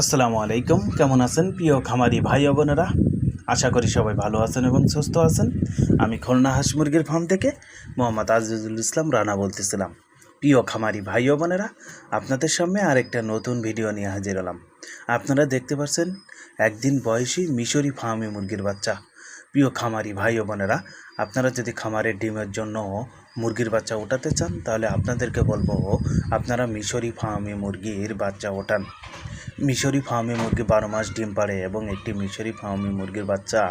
আসসালামু আলাইকুম। কেমন আছেন প্রিয় খামারি ভাই বোনেরা? আশা করি সবাই ভালো আছেন এবং সুস্থ আছেন। আমি খুলনা হাঁস মুরগির ফার্ম থেকে মোহাম্মদ আজিজুল ইসলাম রানা বলতেছিলাম। প্রিয় খামারি ভাই বোনেরা, আপনাদের সামনে আরেকটা নতুন ভিডিও নিয়ে হাজির হলাম। আপনারা দেখতে পাচ্ছেন, একদিন বয়সী মিশরি ফার্মি মুরগির বাচ্চা। প্রিয় খামারি ভাই বোনেরা, আপনারা যদি খামারের ডিমের জন্য মুরগির বাচ্চা ওঠাতে চান, তাহলে আপনাদেরকে বলব, আপনারা মিশরি ফার্মি মুরগির বাচ্চা ওঠান। মিশরি ফার্মে মুরগি বারো মাস ডিম পাড়ে এবং একটি মিশরি ফার্মে মুরগির বাচ্চা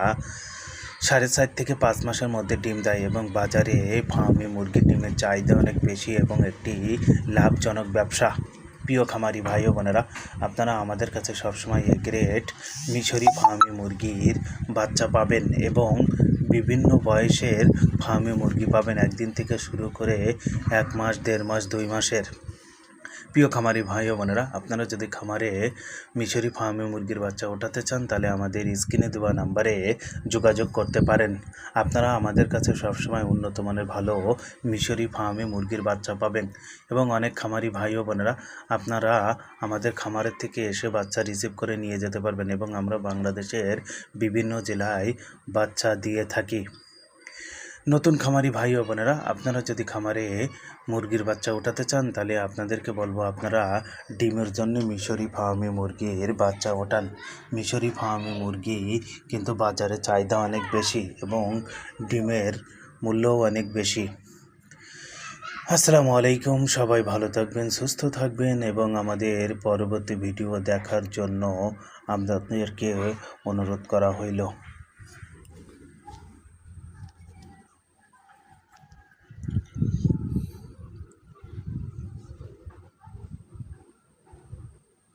সাড়ে চার থেকে পাঁচ মাসের মধ্যে ডিম দেয় এবং বাজারে ফার্মে মুরগির ডিমের চাহিদা অনেক বেশি এবং একটি লাভজনক ব্যবসা। প্রিয় খামারি ভাই ও বোনেরা, আপনারা আমাদের কাছে সবসময় এ গ্রেড মিশরি ফার্মে মুরগির বাচ্চা পাবেন এবং বিভিন্ন বয়সের ফার্মে মুরগি পাবেন একদিন থেকে শুরু করে এক মাস, দেড় মাস, দুই মাসের। প্রিয় খামারি ভাই ও বোনেরা, আপনারা যদি খামারে মিশরি ফার্মে মুরগির বাচ্চা ওঠাতে চান, তাহলে আমাদের স্ক্রিনে দেওয়া নাম্বারে যোগাযোগ করতে পারেন। আপনারা আমাদের কাছে সবসময় উন্নত মানের ভালো মিশরি ফার্মে মুরগির বাচ্চা পাবেন। এবং অনেক খামারি ভাই ও বোনেরা, আপনারা আমাদের খামারের থেকে এসে বাচ্চা রিসিভ করে নিয়ে যেতে পারবেন এবং আমরা বাংলাদেশের বিভিন্ন জেলায় বাচ্চা দিয়ে থাকি। নতুন খামারি ভাই ও বোনেরা, আপনারা যদি খামারে মুরগির বাচ্চা ওঠাতে চান, তাহলে আপনাদেরকে বলব আপনারা ডিমের জন্য মিশরি ফার্মে মুরগির বাচ্চা ওঠান মিশরি ফার্মে মুরগি কিন্তু বাজারে চাহিদা অনেক বেশি এবং ডিমের মূল্যও অনেক বেশি। আসসালামু আলাইকুম, সবাই ভালো থাকবেন, সুস্থ থাকবেন এবং আমাদের পরবর্তী ভিডিও দেখার জন্য আপনাদেরকে অনুরোধ করা হইল।